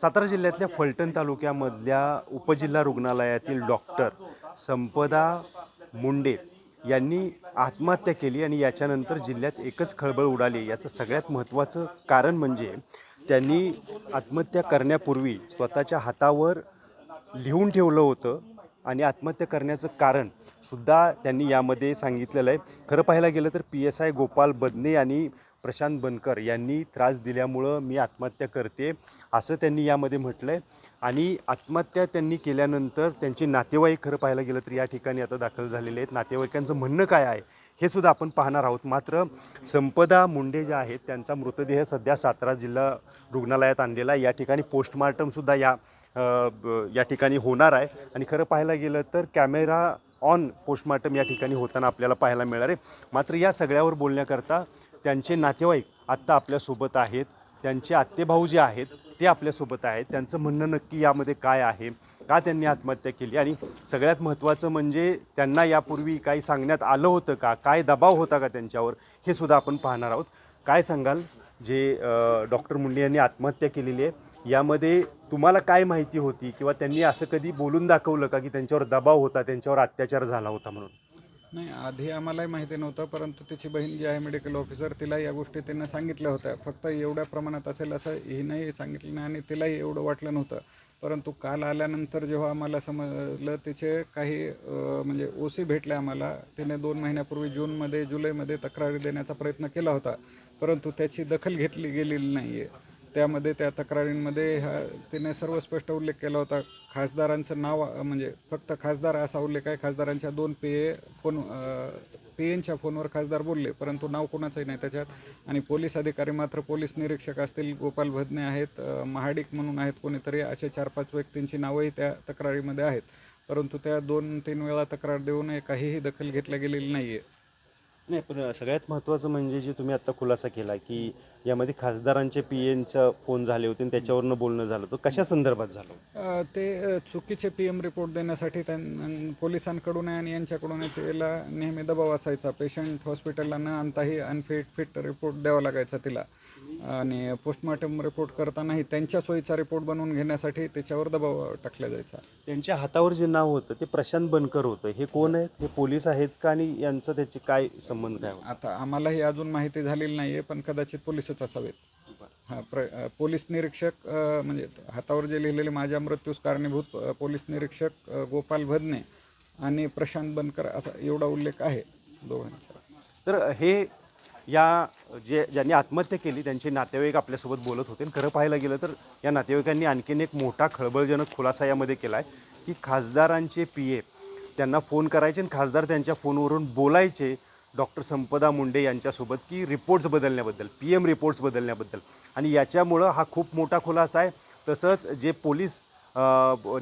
सातारा जिल्ह्यातल्या फलटण तालुक्यामधल्या उपजिल्हा रुग्णालयातील डॉक्टर संपदा मुंडे यांनी आत्महत्या केली आणि याच्यानंतर जिल्ह्यात एकच खळबळ उडाली. याचं सगळ्यात महत्त्वाचं कारण म्हणजे त्यांनी आत्महत्या करण्यापूर्वी स्वतःच्या हातावर लिहून ठेवलं होतं आणि आत्महत्या करण्याचं कारण सुद्धा त्यांनी यामध्ये सांगितलेलं आहे. खरं पाहायला गेलं तर P S I Gopal Badne आणि प्रशांत बनकर यांनी त्रास दिल्यामुळं मी आत्महत्या करते असं त्यांनी यामध्ये म्हटलं आहे आणि आत्महत्या त्यांनी केल्यानंतर त्यांचे नातेवाईक खरं पाहायला गेलं तर या ठिकाणी आता दाखल झालेले आहेत. नातेवाईकांचं म्हणणं काय आहे हे सुद्धा आपण पाहणार आहोत. मात्र संपदा मुंडे ज्या आहेत त्यांचा मृतदेह सध्या सातारा जिल्हा रुग्णालयात आणलेला आहे. या ठिकाणी पोस्टमार्टमसुद्धा या या ठिकाणी होणार आहे. आणि खरं पाहायला गेलं तर कॅमेरा ऑन पोस्टमार्टम या ठिकाणी होताना आपल्याला पाहायला मिळणार आहे. मात्र या सगळ्यावर बोलण्याकरता त्यांचे नातेवाईक आत्ता आपल्यासोबत आहेत. त्यांचे आत्तेभाऊ जे आहेत ते आपल्यासोबत आहेत. त्यांचं म्हणणं नक्की यामध्ये काय आहे? का त्यांनी आत्महत्या केली? आणि सगळ्यात महत्त्वाचं म्हणजे त्यांना यापूर्वी काही सांगण्यात आलं होतं का? काय दबाव होता का त्यांच्यावर? हे सुद्धा आपण पाहणार आहोत. काय सांगाल? जे डॉक्टर मुंडे यांनी आत्महत्या केलेली आहे. यामध्ये तुम्हाला काय माहिती होती? किंवा त्यांनी असं कधी बोलून दाखवलं का की त्यांच्यावर दबाव होता त्यांच्यावर अत्याचार झाला होता म्हणून? नाही आधी आम्हालाही माहिती नव्हतं परंतु तिची बहीण जी आहे मेडिकल ऑफिसर तिला या गोष्टी त्यांना सांगितल्या होत्या. फक्त एवढ्या प्रमाणात असेल असं हिनंही सांगितलं नाही आणि तिलाही एवढं वाटलं नव्हतं. परंतु काल आल्यानंतर जेव्हा आम्हाला समजलं तिचे काही म्हणजे म्हणजे ओसी भेटले आम्हाला तिने दोन महिन्यापूर्वी जूनमध्ये जुलैमध्ये तक्रारी देण्याचा प्रयत्न केला होता. परंतु त्याची दखल घेतली गेलेली नाही आहे त्यामध्ये त्या तक्रारींमध्ये ह्या तिने सर्व स्पष्ट उल्लेख केला होता. खासदारांचं नाव म्हणजे फक्त खासदार असा उल्लेख आहे खासदारांच्या दोन पे फोन पी एनच्या फोनवर खासदार बोलले परंतु नाव कोणाचंही नाही त्याच्यात. आणि पोलीस अधिकारी मात्र पोलीस निरीक्षक असतील गोपाल भदने आहेत महाडिक म्हणून आहेत कोणीतरी असे चार पाच व्यक्तींची नावंही त्या तक्रारीमध्ये आहेत. परंतु त्या दोन तीन वेळा तक्रार देऊन काहीही दखल घेतल्या गेलेली नाही आहे नाही पण सगळ्यात महत्त्वाचं म्हणजे जे तुम्ही आत्ता खुलासा केला की यामध्ये खासदारांचे पी एनचा फोन झाले होते आणि त्याच्यावरनं बोलणं झालं तर कशा संदर्भात झालं ते चुकीचे पी एम रिपोर्ट देण्यासाठी त्यां पोलिसांकडून आणि यांच्याकडून त्याला नेहमी दबाव असायचा. पेशंट हॉस्पिटलला न आणताही अनफिट फिट रिपोर्ट द्यावा लागायचा तिला. आणि पोस्टमॉर्टम रिपोर्ट करतानाही त्यांच्या सोयीचा रिपोर्ट बनवून घेण्यासाठी त्याच्यावर दबाव टाकला जायचा. त्यांच्या हातावर जे नाव होतं ते प्रशांत बनकर होतं. हे कोण आहेत? हे पोलीस आहेत का? आणि यांचं त्याचे काय संबंध काय आता आम्हालाही अजून माहिती झालेली नाही आहे पण कदाचित पोलीसच असावेत. हां प्र पोलीस निरीक्षक म्हणजे हातावर जे लिहिलेले माझ्या मृत्यूस कारणीभूत पोलीस निरीक्षक गोपाल भदने आणि प्रशांत बनकर असा एवढा उल्लेख आहे दोघांचा. तर हे या जे ज्यांनी आत्महत्या केली त्यांचे नातेवाईक आपल्यासोबत बोलत होते. आणि खरं पाहायला गेलं तर या नातेवाईकांनी आणखीन एक मोठा खळबळजनक खुलासा यामध्ये केला आहे की खासदारांचे पी ए त्यांना फोन करायचे आणि खासदार त्यांच्या फोनवरून बोलायचे डॉक्टर संपदा मुंडे यांच्यासोबत की रिपोर्ट्स बदलण्याबद्दल पी एम रिपोर्ट्स बदलण्याबद्दल. आणि याच्यामुळं हा खूप मोठा खुलासा आहे. तसंच जे पोलीस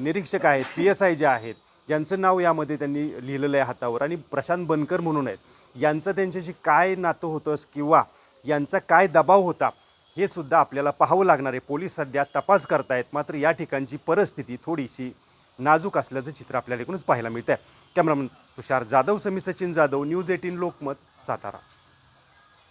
निरीक्षक आहेत पी एस आय जे आहेत ज्यांचं नाव यामध्ये त्यांनी लिहिलेलं आहे हातावर. आणि प्रशांत बनकर म्हणून आहेत. यांचं त्यांच्याशी काय नातं होतं किंवा यांचा काय दबाव होता हे सुद्धा आपल्याला पाहावं लागणार आहे. पोलीस सध्या तपास करतायत. मात्र या ठिकाणची परिस्थिती थोडीशी नाजूक असल्याचं चित्र आपल्याला एकूणच पाहायला मिळतं आहे कॅमेरामन तुषार जाधव समी सचिन जाधव न्यूज एटीन लोकमत सातारा.